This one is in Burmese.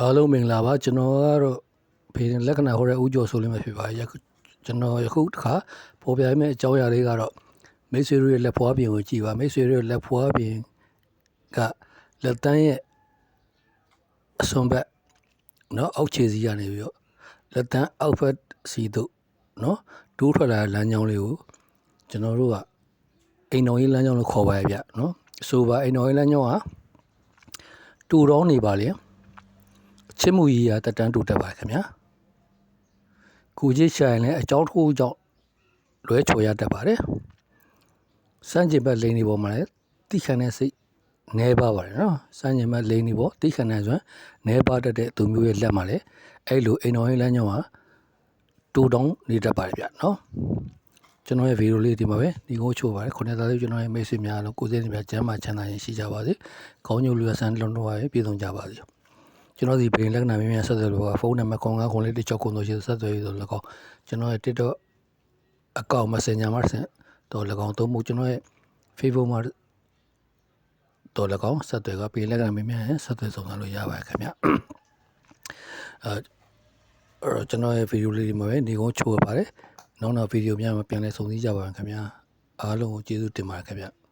အားလုံးမင်္ဂလာပါကျွန်တော်ကတော့ဖေလက္ခဏာဟောတဲ့ဦးကျော်ဆိုလိမ့်မယ်ဖြစ်ပါတယ်ယခုကျွန်တော်ယခုတစ်ခါပေါ်ပြမယ့်အကြောင်းအရာလေးကတော့မိတ်ဆွေတို့ရဲ့လက်ဖွားပြင်ကိုကြည့်ပါမိတ်ဆွေတို့ရဲ့လက်ဖွားပြင်ကလက်တန်းရဲ့အစွန်ဘက်เนาะအောက်ခြေစီကနေပြီးတော့လက်တန်းအောက်ဘက်စီတို့เนาะဒိုးထွက်လာတဲ့လမ်းကြောင်းလေးကိုကျွန်တော်တို့ကအိမ်တော်ကြီးလမ်းကြောင်းလို့ခေါ်ပါရဲ့ဗျเนาะဆိုပါအိမ်တော်ကြီးလမ်းကြောင်းကတူတော်နေပါလေ ချစ်မှုကြီးရာတက်တန်းတူတက်ပါခင်ဗျာကုကြီးရှာရင်လည်းအကြောင်းတစ်ခုကြောင့်လွဲချော်ရတတ်ပါတယ်စမ်းကျင်ဘက်လိန်ဒီပေါ်မှာလည်းတိခဏနဲ့စိတ်နဲပါပါတယ်နော်စမ်းကျင်ဘက်လိန်ဒီပေါ်တိခဏနဲ့ဆိုရင်နဲပါတတ်တဲ့သူမျိုးရဲ့လက်မှာလည်းအဲ့လိုအိမ်တော်ရေးလမ်းကြောင်းဟာတူတောင်းနေတတ်ပါတယ်ဗျနော်ကျွန်တော်ရဲ့ဗီဒီယိုလေးဒီမှာပဲဒီကိုချိုးပါတယ်ခုနှစ်သားလေးကျွန်တော်ရဲ့မိတ်ဆွေများလို့ကိုယ်စင်းတွေများကျမ်းမာချမ်းသာရင်ရှိကြပါစေခေါင်းညိုလူရဆန်းလုံးတော့ရပြည်စုံကြပါစေ ကျွန်တော်ဒီပင်လက္ခဏာမြင်မြန်ဆက်သွယ်လို့ဖုန်းနံပါတ်09ခုလေးတစ်ချက်ခုလို့ရှိဆက်သွယ်ရလို့၎င်းကျွန်တော်ရဲ့ TikTok အကောင့် Messenger မှာဆက်တော့၎င်းသုံးမှုကျွန်တော်ရဲ့ Facebook မှာတော့၎င်းဆက်သွယ်ကပင်လက္ခဏာမြင်မြန်ဆက်သွယ်ဆောင်လို့ရပါတယ်ခင်ဗျအဲအဲ့တော့ကျွန်တော်ရဲ့ဗီဒီယိုလေးဒီမှာပဲနေကုန်းချိုးရပါတယ်နောက်နောက်ဗီဒီယိုများမှာပြန်လဲဆုံစည်းကြပါမယ်ခင်ဗျာအားလုံးကိုကျေးဇူးတင်ပါတယ်ခင်ဗျ